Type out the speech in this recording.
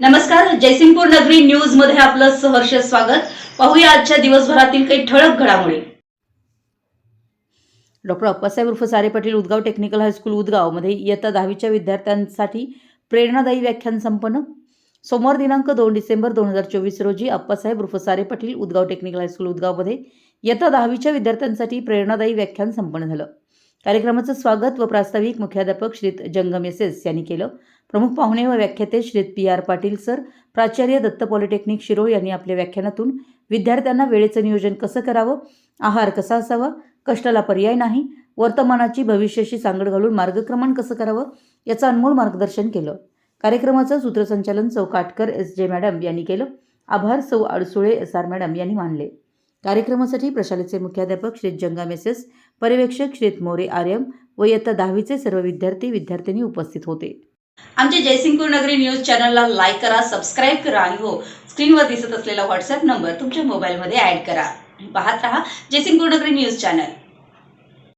नमस्कार जयसिंगपूर नगरी न्यूजमध्ये आपलं सहर्ष स्वागत. पाहूया आजच्या दिवसभरातील काही ठळक घडामोडी. डॉक्टर अप्पासाहेब उर्फ Sare Patil Udgaon technical high school उदगावमध्ये इयत्ता दहावीच्या विद्यार्थ्यांसाठी प्रेरणादायी व्याख्यान संपन्न. सोमवार दिनांक दोन डिसेंबर दोन हजार चोवीस रोजी अप्पासाहेब उर्फ Sare Patil Udgaon technical high school उदगावमध्ये इयत्ता दहावीच्या विद्यार्थ्यांसाठी प्रेरणादायी व्याख्यान संपन्न झालं. कार्यक्रमाचं स्वागत व प्रास्ताविक मुख्याध्यापक श्रीत जंगम एस एस यांनी केलं. प्रमुख पाहुणे व व्याख्याते श्रीत पी आर पाटील सर प्राचार्य दत्त पॉलिटेक्निक शिरोळ यांनी आपल्या व्याख्यानातून विद्यार्थ्यांना वेळेचं नियोजन कसं करावं आहार कसा असावा कष्टाला पर्याय नाही वर्तमानाची भविष्याशी सांगड घालून मार्गक्रमण कसं करावं याचं अनमोल मार्गदर्शन केलं. कार्यक्रमाचं सूत्रसंचालन सौ काटकर एस जे मॅडम यांनी केलं. आभार सौ अडसुळे एस आर मॅडम यांनी मानले. कार्यक्रमासाठी प्रशालेचे मुख्याध्यापक श्री जंगा मेसेस पर्यवेक्षक श्रीत मोरे आर्यम व इयत्ता दहावीचे सर्व विद्यार्थी विद्यार्थिनी उपस्थित होते. आमच्या जयसिंगपूर नगरी न्यूज चॅनलला लाईक करा सबस्क्राईब करा आणि हो स्क्रीनवर दिसत असलेला व्हॉट्सअप नंबर तुमच्या मोबाईलमध्ये ऍड करा. पाहत रहा जयसिंगपूर नगरी न्यूज चॅनल.